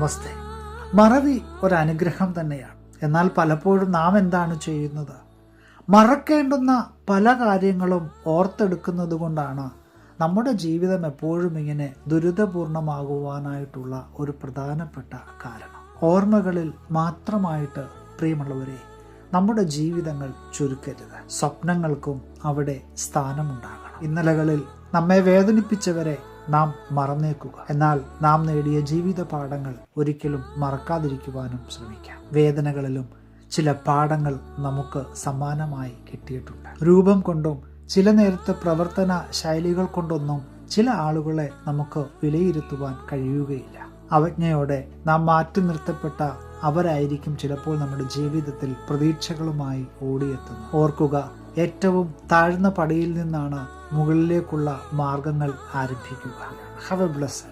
അവസ്ഥ മറവി ഒരനുഗ്രഹം തന്നെയാണ്. എന്നാൽ പലപ്പോഴും നാം എന്താണ് ചെയ്യുന്നത്? മറക്കേണ്ടുന്ന പല കാര്യങ്ങളും ഓർത്തെടുക്കുന്നത് കൊണ്ടാണ് നമ്മുടെ ജീവിതം എപ്പോഴും ഇങ്ങനെ ദുരിതപൂർണമാകുവാനായിട്ടുള്ള ഒരു പ്രധാനപ്പെട്ട കാരണം. ഓർമ്മകളിൽ മാത്രമായിട്ട് പ്രിയമുള്ളവരെ നമ്മുടെ ജീവിതങ്ങൾ ചുരുക്കരുത്. സ്വപ്നങ്ങൾക്കും അവിടെ സ്ഥാനമുണ്ടാകണം. ഇന്നലകളിൽ നമ്മെ വേദനിപ്പിച്ചവരെ നാം മറന്നേക്കുക. എന്നാൽ നാം നേടിയ ജീവിത പാഠങ്ങൾ ഒരിക്കലും മറക്കാതിരിക്കുവാനും ശ്രമിക്കാം. വേദനകളിലും ചില പാഠങ്ങൾ നമുക്ക് സമ്മാനമായി കിട്ടിയിട്ടുണ്ട്. രൂപം കൊണ്ടും ചില നേരത്തെ പ്രവർത്തന ശൈലികൾ കൊണ്ടൊന്നും ചില ആളുകളെ നമുക്ക് വിലയിരുത്തുവാൻ കഴിയുകയില്ല. അവജ്ഞയോടെ നാം മാറ്റി നിർത്തപ്പെട്ട അവരായിരിക്കും ചിലപ്പോൾ നമ്മുടെ ജീവിതത്തിൽ പ്രതീക്ഷകളുമായി ഓടിയെത്തുന്നത്. ഓർക്കുക ഏറ്റവും താഴ്ന്ന പടിയിൽ നിന്നാണ് മുകളിലേക്കുള്ള മാർഗങ്ങൾ ആരംഭിക്കുക. Have A bless